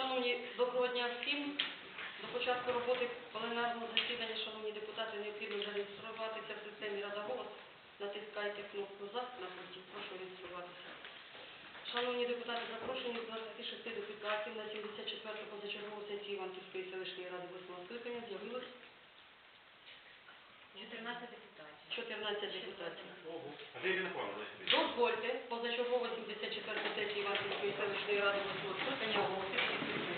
Шановні, доброго дня всім. До початку роботи пленарного засідання, шановні депутати, необхідно зареєструватися в системі Рада Голос. Натискайте кнопку «За» на пульті. Прошу реєструватися. Шановні депутати, запрошені 26 депутатів на 74-ту позачергову сесію Іванківської селищної ради 8 скликання з'явилось 14 депутатів. 14 депутатів. Дозвольте позачергову 74-ту сесію Іванківської селищної ради 8 скликання оголосити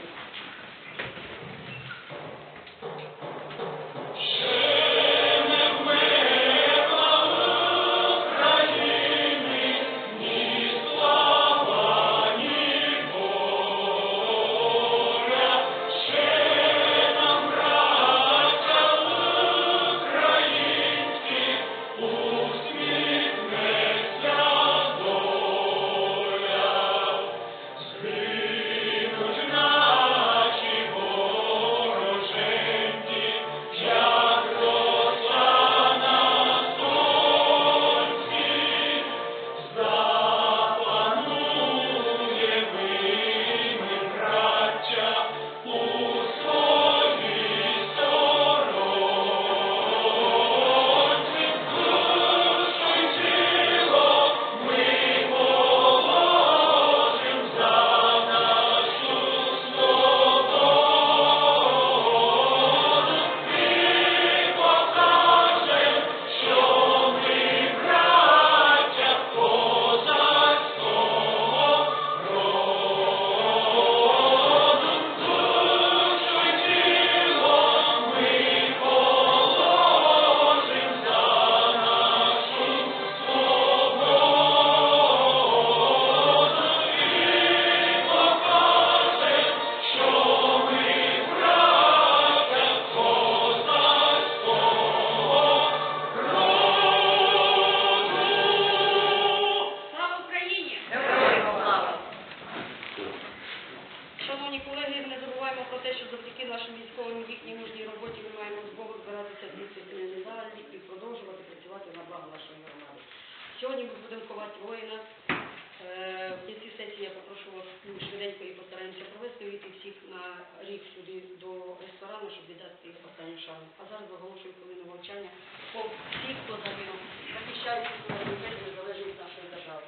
вийти всіх на рік сюди до ресторану, щоб віддати їх останню шану. А зараз оголошую хвилину мовчання по всіх, хто загинув, захищаючи свою незалежність нашої держави.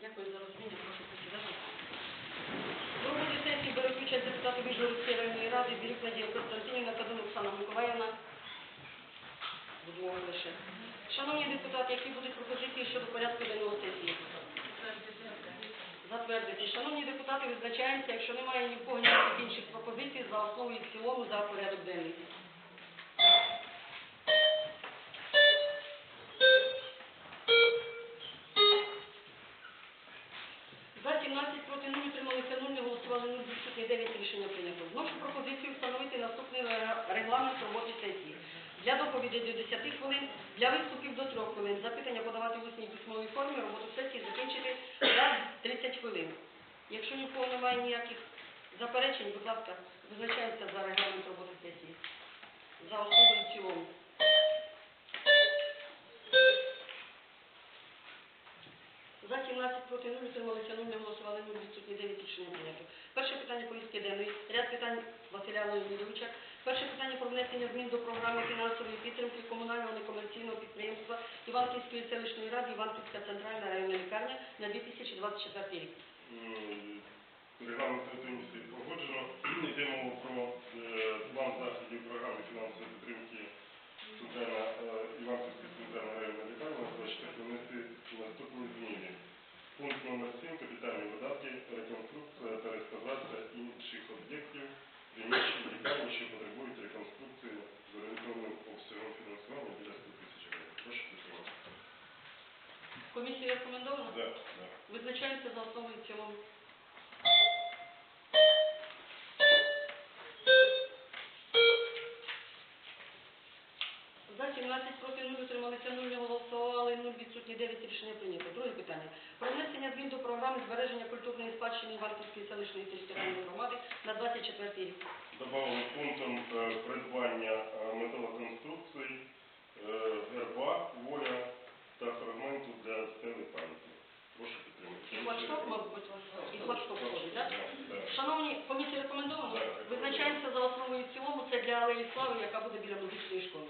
Дякую за розуміння, прошу посідати. В роботі сесії беруть участь депутати Вижгородської районної ради, Бірюк Надія Константинівна, Кадун Оксана Миколаївна. Двох лише. Шановні депутати, які будуть пропозиції щодо порядку денного сесії? Затвердити. Шановні депутати, визначаємося, якщо немає ні в кого ніяких інших пропозицій, за основу і в цілому за порядок денний. За 17 проти 0 утрималися 0, не голосували 0, відсутні 9 рішення прийнято. Вношу пропозицію встановити наступний регламент роботи сесії. Для доповіді до 10 хвилин, для виступів до 3 хвилин. Запитання подавати в усній письмовій формі, роботу сесії закінчити за 30 хвилин. Якщо ні в кого немає ніяких заперечень, будь ласка, визначаємося за регламент роботи сесії. За основу і цілому. За 17 проти 0, утрималися 0, не голосували 0, відсутні 9 рішення прийнято. Перше питання повістки денної. Ряд питань Василя Леонідовича. Перше питання про внесення змін до програми фінансової підтримки комунального некомерційного підприємства Іванківської селищної ради Іванківська центральна районна лікарня на 2024 рік. М, Регламент комісії погоджено. Йде мова про е, план заходів програми фінансової підтримки е, Іванківська центральна районна лікарня на 24 внести наступні зміни. Пункт номер 7 капітальні видатки, реконструкція та реставрація інших об'єктів приміщень лікарні, що потребують реконструкції з орієнтовним обсягом фінансування біля 100 тисяч гривень. Прошу підтримати. Комісія рекомендована? Да, Визначаємося за основу. За 17 проти 0, утрималися 0, не голосували 0, відсутні відсутні 9 рішення прийнято. Друге питання. Про внесення змін до програми збереження культурної спадщини Іванківської селищної територіальної громади на 24 рік. Добавили пунктом е, придбання е, металоконструкцій, е, герба, воля та фрагменту для стели пам'яті. Прошу підтримати. І флагшток, мабуть, флагшток входить, так? Шановні, комісії рекомендовано? Визначаємося за основою і в цілому. Це для Алеї Слави, яка буде біля музичної школи.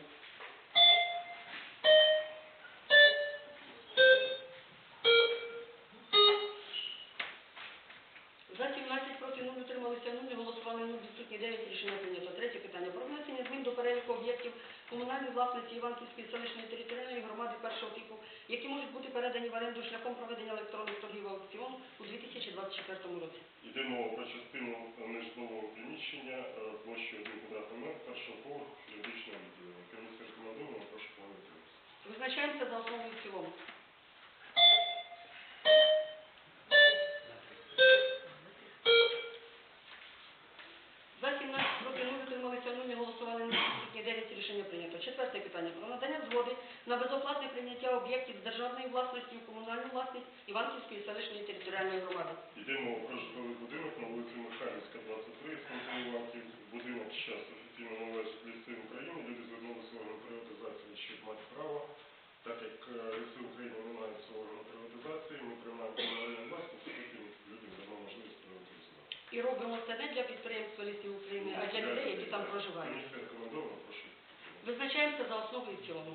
За 17 проти 0 утрималися 0, не голосували 0, відсутні 9, рішення прийнято. Третє питання. Про внесення змін до переліку об'єктів комунальної власності Іванківської селищної територіальної громади першого типу, бути передані в оренду шляхом проведення електронних торгів аукціон у 2024 році. Йде мова про частину нежитлового приміщення е, площею 1 квадратний метр першого поверху юридичного відділення. Комісія рекомендована, прошу погодитися. Визначаємося за основу і в цілому. За 17 проти 0 утрималися 0, не голосували 0, відсутні 9, рішення прийнято. Четверте питання. Про надання згоди на безоплатне прийняття об'єктів з державної власності у комунальну власність Іванківської селищної територіальної громади. Йде мова про житловий будинок на вулиці Михайлівська, 23, станції Іванків. Будинок зараз офіційно належить ліси України. Люди звернулися в орган приватизації, щоб мати право. Так як е, ліси України не мають свого приватизації, ми приймаємо комунальну власність, потім людям дамо можливість приватизувати. І робимо це не для підприємства лісів України, а для людей, які там проживають. Визначаємося за основу і цілому.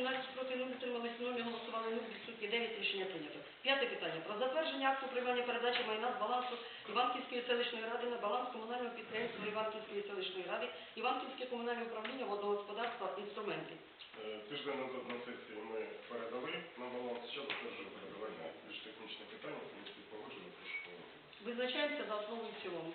17 проти 0 утримались 0, не голосували 0, відсутні 9, рішення прийнято. П'яте питання. Про затвердження акту приймання передачі майна з балансу Іванківської селищної ради на баланс комунального підприємства Іванківської селищної ради, Іванківське комунальне управління водного господарства інструменти. Е, Тиждень назад на сесії ми передали на баланс, зараз затверджуємо передавання. Більш технічне питання, комісії погоджено, прошу погодити. Визначаємося за основу і в цілому.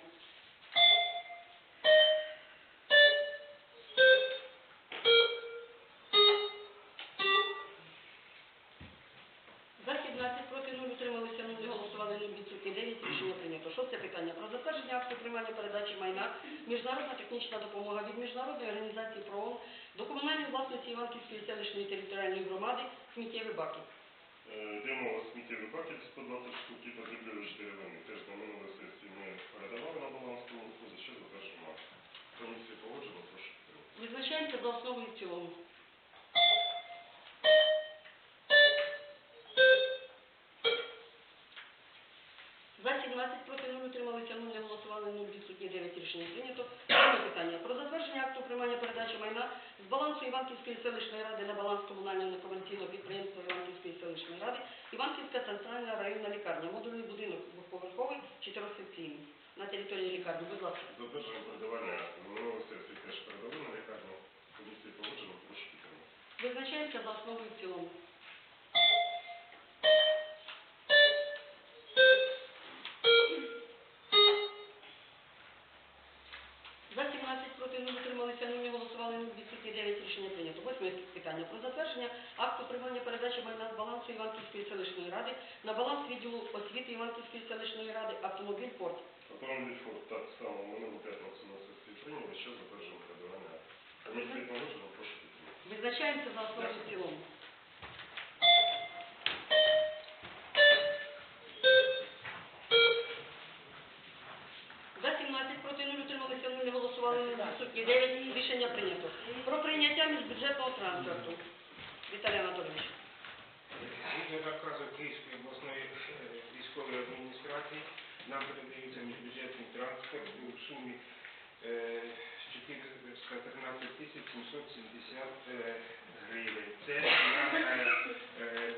Прийнято. Питання. Про затвердження акту приймання передачі майна міжнародна технічна допомога від Міжнародної організації ПРООН до комунальної власності Іванківської селищної територіальної громади сміттєві баки. Е, Йде мова сміттєві пакети 120 штук і потрібні 4 вини. Теж на минулій сесії ми передавали на баланс, тому за що затверджуємо. Комісія погоджена, прошу. Визначаємося за основу і в цілому. За 17 проти 0 утрималися 0, не голосували 0, відсутні 9, рішення прийнято. Друге питання. Про затвердження акту приймання передачі майна з балансу Іванківської селищної ради на баланс комунального некомерційного підприємства Іванківської селищної ради Іванківська центральна районна лікарня, модульний будинок двохповерховий, чотирьохсекційний. На території лікарні, будь ласка. Затверджуємо передавання минулій сесії теж передали на лікарню. Комісія погоджена, прошу підтримати. Визначаємося за основу і в цілому. Питання. Про затвердження акту приймання передачі майна з балансу Іванківської селищної ради на баланс відділу освіти Іванківської селищної ради автомобіль «Порт». Автомобіль Форд так само минулу п'ятницю на сесії прийняли, що затверджуємо передавання. Комісія погоджена, прошу підтримати. Визначаємося за основу в цілому. За 17 проти 0 утрималися 0, не голосували 0, відсутні 9. Рішення прийнято. Про міжбюджетного трансферту. Віталій Анатолійович. Згідно наказу Київської обласної е, військової адміністрації нам передається міжбюджетний транспорт у сумі е, 413 тисяч 770 е, гривень. Це на е, е,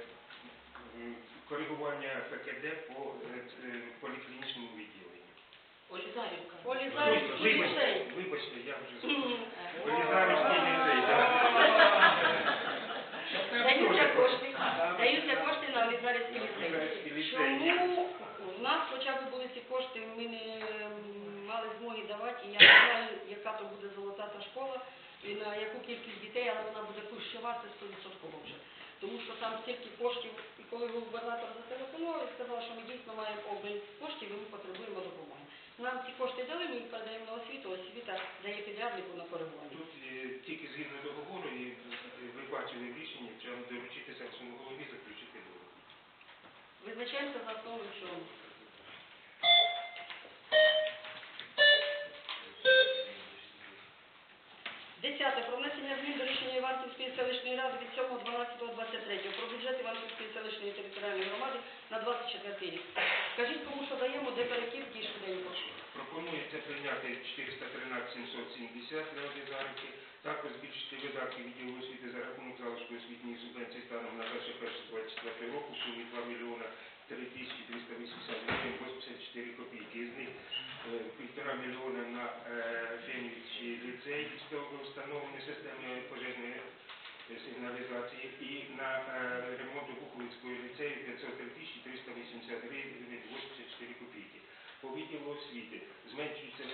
коригування ПКД по е, Вибачте, ліцей. вибачте, я вже ліцей. Даються кошти, даються кошти на Олізарівський ліцей. Чому в нас хоча б були ці кошти, ми не мали змоги давати, і я не знаю, яка то буде золота та школа, і на яку кількість дітей, але вона буде кущова, це 100% вже. Тому що там стільки коштів, і коли губернатор зателефонував і сказав, що ми дійсно маємо обмін коштів, і ми потребуємо допомоги. Нам ці кошти дали, ми їх передаємо на освіту, освіта дає підряднику на коригування. Тут е, тільки згідно договору і е, ви бачили в рішенні, треба доручити селищному голові заключити договор. Визначаємося за основу і в цілому. Десяте. Про внесення змін до рішення Іванківської селищної ради від 7.12.23 про бюджет Іванківської селищної територіальної громади на 24 рік. Скажіть, кому що даємо, де перекидки і швиденько. Пропонується прийняти 413 770 для обізарки, також збільшити видатки відділу освіти за рахунок залишку освітньої субвенції станом на 1.1.24 року в сумі 2 мільйона 3380 гривень 84 копійки. З них е, півтора мільйона на е, Фенівський ліцей встановлення системи пожежної сигналізації і на е, ремонт Буховицького ліцею 503 тисячі 380 гривень 84 копійки. По відділу освіти зменшується.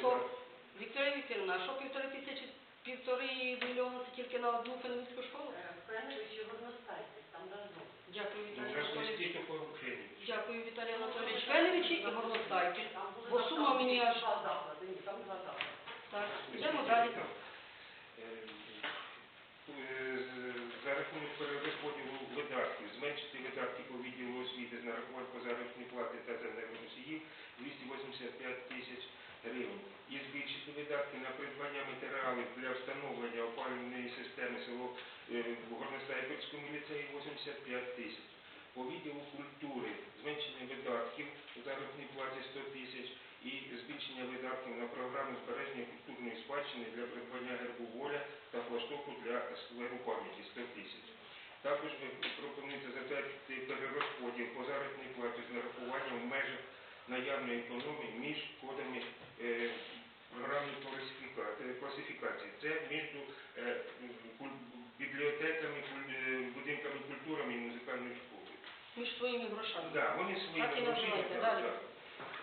Вікторія Вікторівна, а що півтори тисячі, півтори мільйони це тільки на одну феміністську школу? Дякую, Ну, Віталій у нас Анатолійович. листі. Дякую, Віталій Анатолійович. Феневичі і Горностайки. Бо сума мені аж... Так, йдемо далі. Е, е, За рахунок перерозподілу видатків, зменшити видатки по відділу освіти з нарахувань по заробітній плати та за енергоносіїв 285 тисяч гривень. І збільшити видатки на придбання матеріалів для встановлення опалювальної системи село е, в Горностайпольському ліцеї 85 тисяч. По відділу культури зменшення видатків у заробітній платі 100 тисяч і збільшення видатків на програму збереження культурної спадщини для придбання гербу воля та флаштоку для скверу пам'яті 100 тисяч. Також ви- пропонується затвердити перерозподіл по заробітній платі з нарахуванням в межах наявної економії між кодами е, програмної е, класифікації. Це між е, бібліотеками, е, будинками культурами і музикальною школою. Між своїми грошами. Да, вони свої Так гроші,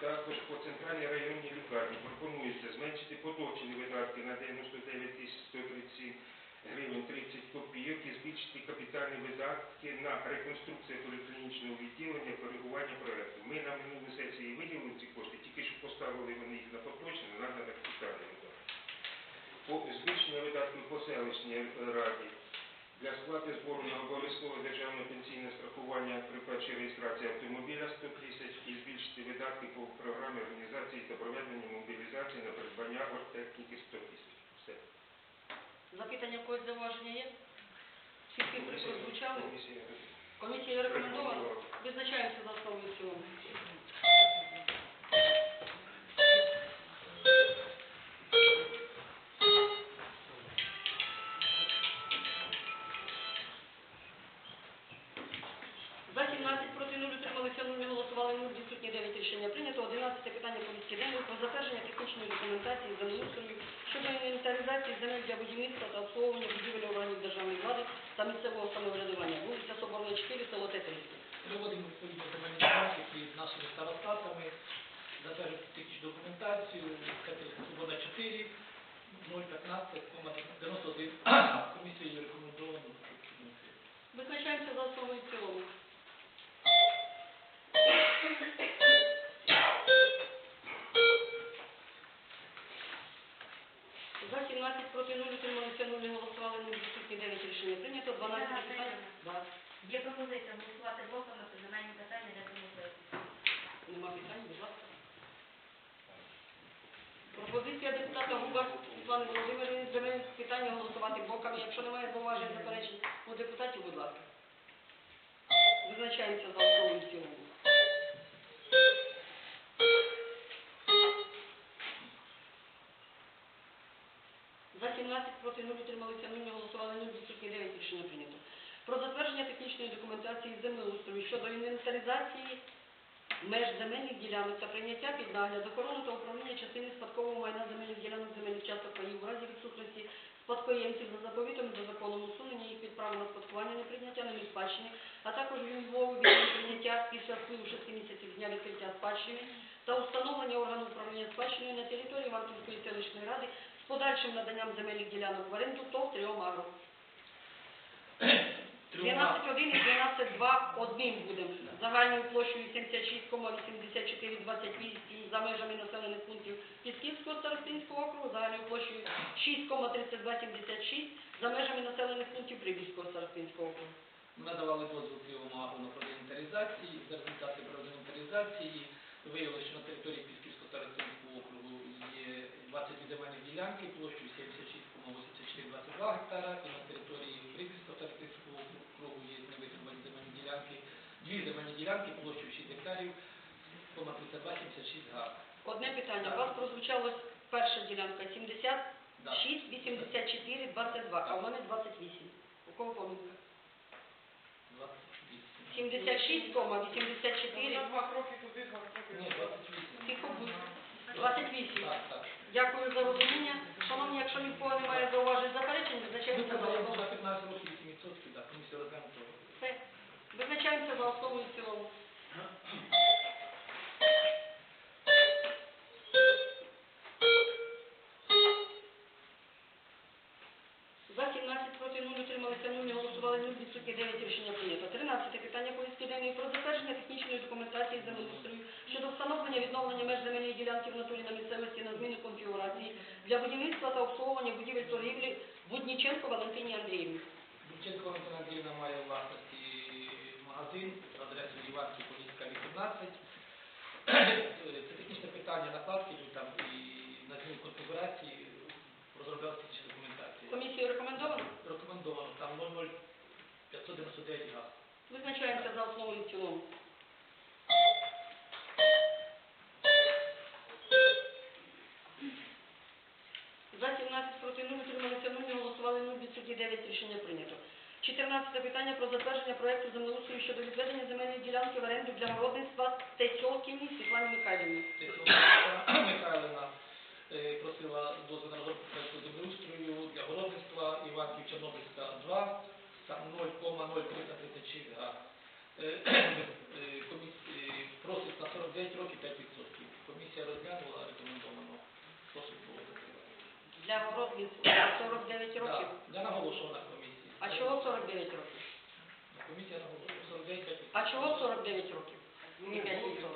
Також по центральній районній лікарні пропонується зменшити поточні видатки на 99 тисяч 137 гривень 30 копійок і збільшити капітальні видатки на реконструкцію поліклінічного відділення, коригування проекту. Ми на минулій сесії виділили ці кошти, тільки що поставили вони їх на поточні, на капітальні видатки. По збільшення видатків по селищній раді для сплати збору на обов'язкове державне пенсійне страхування при першій реєстрації автомобіля 100 тисяч і збільшити видатки по програмі організації та проведення мобілізації на придбання оргтехніки 100 тисяч. Все. Запитання в когось зауваження є? Всі цифри прозвучали? Комісія рекомендована? рекомендувала. Визначаємося за основу цілому. 17 проти 0 утрималися 0, не голосували 0, відсутні 9 рішення прийнято. 12 питань. Да. Є пропозиція голосувати блоком на земельні питання для комітету. Нема питань, будь ласка. Пропозиція депутата Губа Світлани Володимирівни з земельних питань голосувати блоками. Якщо немає зауважень, заперечень у депутатів, будь ласка. Визначаємося за основу і в цілому. За 17 проти 0 утрималися 0, не голосували 0, відсутні 9 рішення прийнято. Про затвердження технічної документації землеустрою щодо інвентаризації меж земельних ділянок та прийняття під нагляд, охорону та управління частини спадкового майна земельних ділянок земельних часток паїв у разі відсутності спадкоємців за заповітом за законом усунення їх від права на спадкування, неприйняття на спадщини, а також відмови від неприйняття після впливу 6 місяців дня відкриття спадщини та установлення органу управління спадщиною на території Іванківської селищної ради подальшим наданням земельних ділянок в оренду ТОВ «Тріом Агро». 12.1 і 12.2 одним будемо. Загальною площею 76,8428 за межами населених пунктів Пісківського старостинського округу, загальною площею 6,3276 за межами населених пунктів Прибільського старостинського округу. Ми надавали дозвіл Кривому Агро на проведення інвентаризації. За результати проведення інвентаризації виявилося, що на території Пісківського старостинського 20 земельних ділянки площею 76,8422 гектара і на території Прикрістотарківського округу є невитримані земельні ділянки, дві земельні ділянки площею 6 гектарів, 32,76 га. Одне питання. У вас прозвучало перша ділянка 76, 84, 22, а у мене 28. У кого помилка? 76, 84. Ні, 28. 28. Так, так. Дякую за розуміння. Шановні, якщо нікого немає зауважень заперечень, визначаємося за основу. за 15 років 8%, так, комісія розглянута. Все. Визначаємося за основу і в цілому. За 17 проти 0 утрималися 0, не голосували 0, відсутні 9 рішення прийнято. 13 питання повістки денної про затвердження технічної документації землеустрою щодо встановлення відновлення меж земельної ділянки в натурі на місцевості на зміну конфігурації для будівництва та обслуговування будівель торгівлі Будніченко Валентині Андріївні. Дівчинка Валентина Андріївна має у власності магазин за адресою Іванський Поліська 18. Це технічне питання накладки там і на зміну конфігурації розробляли технічну документацію. Комісію рекомендовано? Рекомендовано там 00599 газ. Визначаємося за основу і в цілому. За 17 проти 0 утрималися 0, не голосували 0, відсутні 9 рішення прийнято. 14 питання про затвердження проекту землеустрою щодо відведення земельної ділянки в оренду для городництва Тетьолківні Світлані Михайлівні. Михайлівна е, просила дозвіл на розробку проекту землеустрою для городництва Іванків Чорнобильська 2, там 0,0336 га. Е, е, Просить на 49 років 5%. Комісія розглянула, рекомендовано. Просить погодити. Для городництва 49 років. Да, Я наголошував на комісії. А чого 49 років? Комісія наголошувала 49 5%. А чого 49 років? Не 5 років.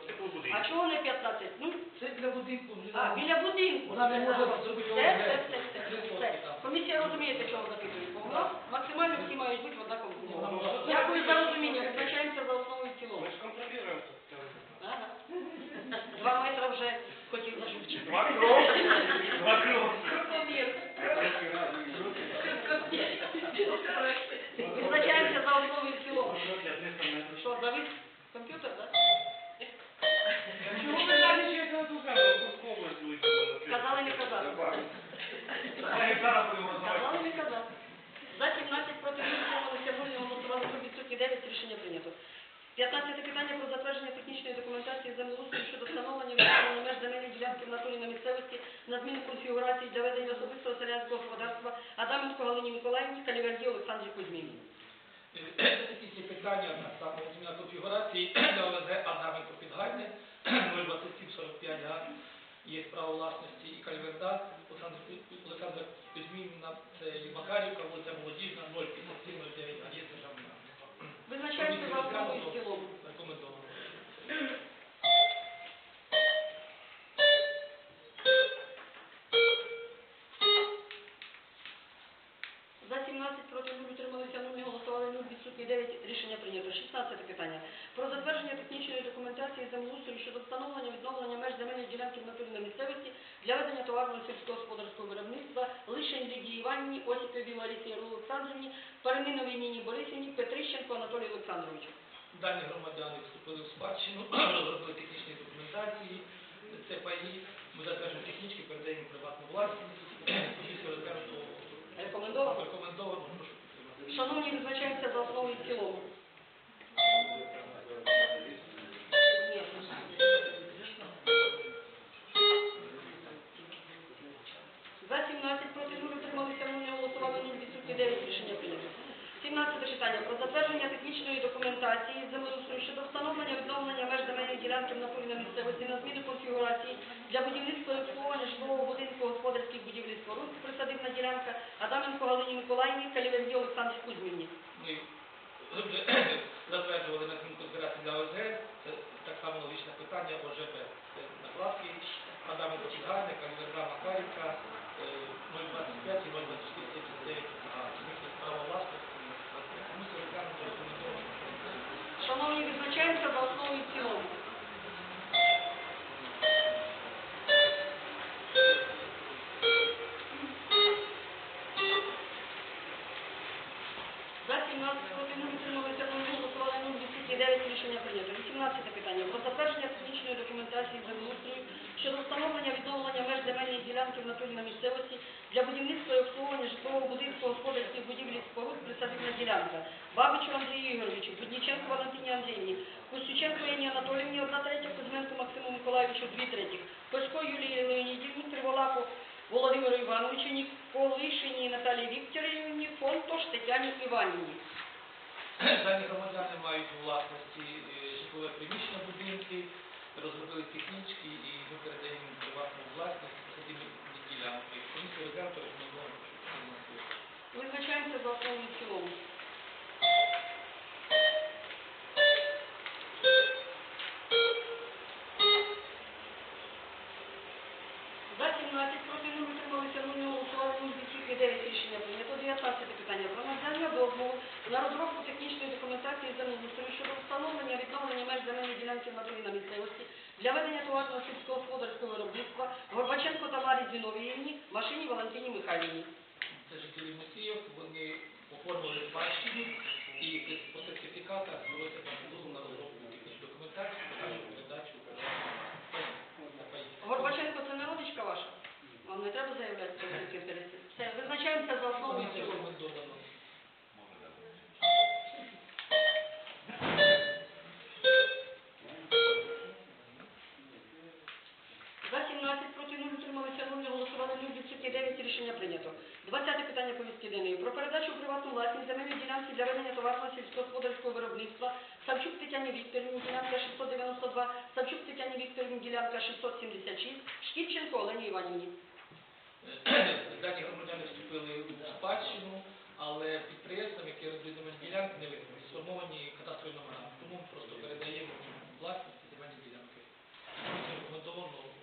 А чого не 15? Ну, Це для будинку. А, біля будинку. Вона не може зробити Все, все, все, все, все. Комісія розуміє, для чого запитує. Бо нас максимально всі мають бути в однакових Вона умовах. Дякую за розуміння. Визначаємося за основу і цілому. Ми ж контролюємо це. Ага. Два метри вже хотів зашвидшити. Два кроки. Два кроки. Визначаємося за основу килограмм. Что, цілому. компьютер, завис комп'ютер, так? Чому ви далі ще це тут Курську область виїхали? Казали, не казали. Казали, не казали. За 17 проти утрималися 0, не голосували за відсутні 9, рішення прийнято. 15 питання про затвердження технічної документації землеустрою щодо встановлення відновлення меж земельної ділянки в натурі на місцевості на зміну конфігурації для ведення особистого селянського господарства Адаменко Галині Миколаївні, Каліверді Олександрі Кузьміні. Це технічні питання, так само зміна конфігурації для ОВЗ Адаменко Підгайне 02745 га. Є право власності і Кальверда, Олександр Олександра Кузьмінна, це і Макарівка, вулиця Молодіжна, 05709 га. Є державна. Визначається за основу і в цілому. Рекомендовано. 17 проти 0 утрималися 0, не голосували 0, відсутні 9, рішення прийнято. 16 питання. Про затвердження технічної документації землеустрою щодо встановлення відновлення меж земельної ділянки в місцевості для ведення товарного сільськогосподарського виробництва Лишень Лідії Іванівні, Осіпові Ларисі Олександрівні, Переміновій Ніні Борисівні, Петрищенко Анатолію Олександровичу. Дані громадяни вступили в спадщину, розробили технічні документації, це паї, ми затверджуємо технічки, передаємо приватну власність. Комісія розглянуто Рекомендовано. рекомендовано. Шановні, визначаємося за основу і в цілому. За 17 проти 0 утрималися 0, не голосували 0, відсутні 9, рішення прийнято. 17 питання про затвердження технічної документації землеустрою щодо встановлення відновлення меж земельної ділянки в натурі на місцевості на зміну конфігурації для будівництва і обслуговування житлового будинку господарських будівель і споруд, присадибна ділянка Адаменко Галині Миколаївні, Каліверді Олександрі Кузьміні. Ми затверджували на рахунку збирателя ОСГ, це так само логічне питання. Це накладки Адама Дочігайна, Каліверда Макарівка, е, 025 і 02479 а у них є право власності. Комісія розглянула. Шановні, визначаємося за основу і цілому. 18 питання. Про затвердження технічної документації землеустрою щодо встановлення відновлення меж земельних ділянків в натурі на місцевості для будівництва і обслуговування житлового будинку господарських будівлі споруд присадибна ділянка. Бабичу Андрію Ігоровичу, Будніченко Валентині Андріївні, Костюченко Яні Анатоліївні, одна третя, Кузьменко Максиму Миколаївичу, дві третіх, Косько Юлії Леонідівні, Триволаку Володимиру Івановичу, Ніколишині Наталії Вікторівні, Фонтош Тетяні Іванівні. Дані громадяни мають власності житлове приміщення будинки, розробили технічки і ми передаємо приватну власність посадибні ділянки. Комісія що підтримати. Визначаємося за основу цілому. За 17 проти 0 утрималися 0, не голосували 0, відсутні 9 рішення прийнято. 19 питання про надання дозволу на розробку технічної документації землеустрою щодо встановлення відновлення меж земельної ділянки в натурі на місцевості для ведення сільськогосподарського виробництва Горбаченко Тамарі Зіновіївні, машині Валентині Михайлівні. Це жителі Мосіїв, вони оформили спадщину і по сертифікатах береться там на розробку технічної документації, подальшу передачу. Горбаченко, це не родичка ваша? Вам не треба заявляти про інтересів? Все, визначаємося за основу рішення прийнято. 20 питання повістки денної. Про передачу у приватну власність земельної ділянки для ведення товарного сільськогосподарського виробництва Савчук Тетяні Вікторівні, ділянка 692, Савчук Тетяні Вікторівні, ділянка 676, Шкіпченко Олені Іванівні. Дані громадяни вступили у спадщину, але підприємствам, які роздують земельні ділянки, не сформовані кадастрові номера. Тому просто передаємо власність земельні ділянки. Рекомендовано.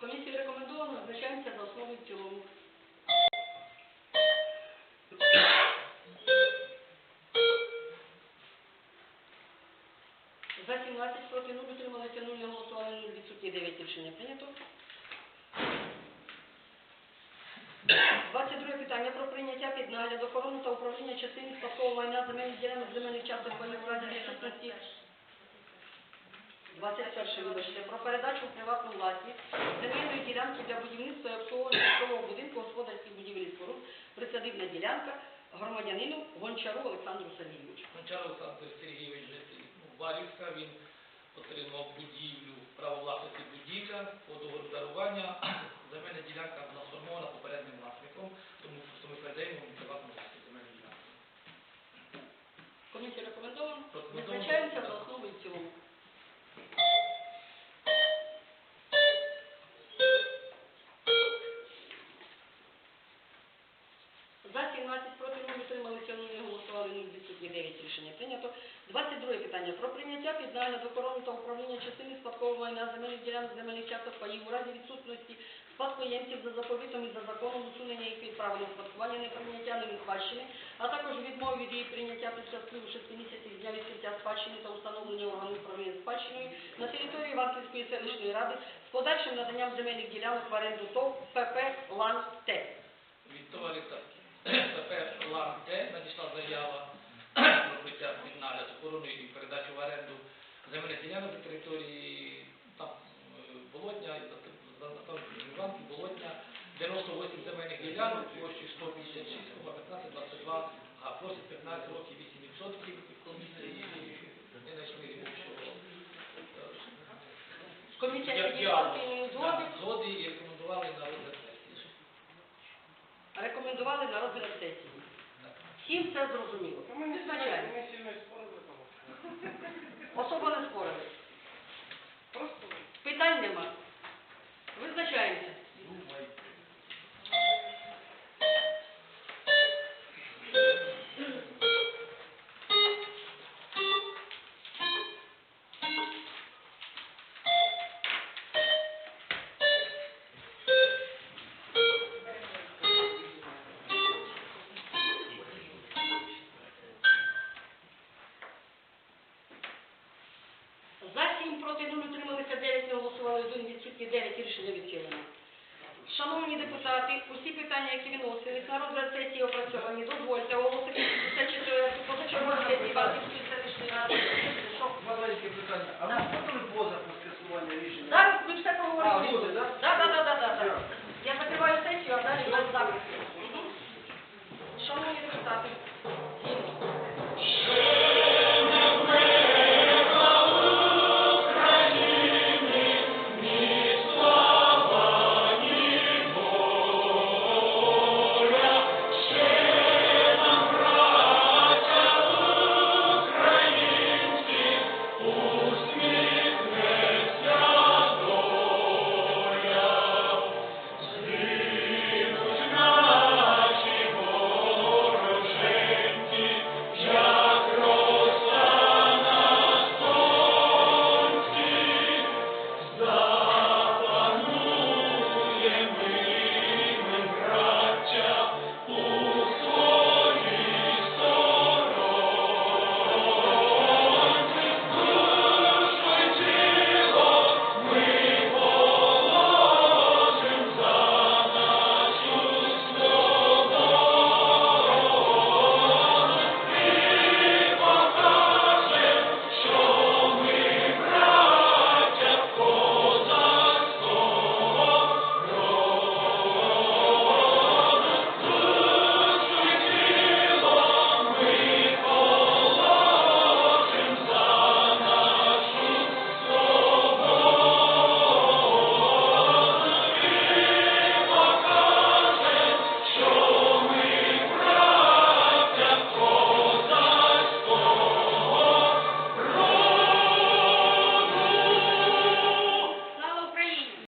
Комісію рекомендовано, визначаємося за основу в цілому. За 17 проти 0 утрималися 0, не голосували 0, відсутні 9, рішення прийнято. 22 питання про прийняття під нагляд, охорону та управління частини спадкового майна земельних ділянок земельних часток у разі відсутності 21 вибачте, про передачу в приватну власність земельної ділянки для будівництва і обслуговування житлового будинку господарських будівель і споруд, присадибна ділянка громадянину Гончару Олександру Сергійовичу. Гончар Олександр Сергійович житель ну, Варівська, він отримав будівлю, право власності будівля по договору дарування. Земельна ділянка була сформована попереднім власником, тому просто ми передаємо приватну власність земельну ділянку. Комісія рекомендована. Рекомендовано. Визначаємося за основу і цілому. За 17 проти 0 утрималися 0, не голосували 0, відсутні 9, рішення прийнято. 22 питання про прийняття під нагляд охорони та управління частини спадкового майна земельних ділянок земельних часток паїв у разі відсутності спадкоємців за заповітом і за законом усунення їх від права на успадкування неприйняття ними спадщини, а також відмови від її прийняття після впливу 6 місяців з відкриття спадщини та установлення органу управління спадщиною на території Іванківської селищної ради з подальшим наданням земельних ділянок в оренду ТОВ ПП ЛАН Т. Від ПП «Лам Т» надійшла заява про прийняття під нагляд охорони і передачу в оренду земельних ділянок на території там е, Болотня, і за- за- за- за- Іванки, Болотня, 98 земельних ділянок, площі 156,1522, а просить 15 років 8% комісії не знайшли Комісія сиділа згоди, згоди і рекомендували на розгляд сесії. рекомендували на розгляд сесії. Всім все зрозуміло. Ми сильно спорили тому. Особо не спорили. Шановні депутати,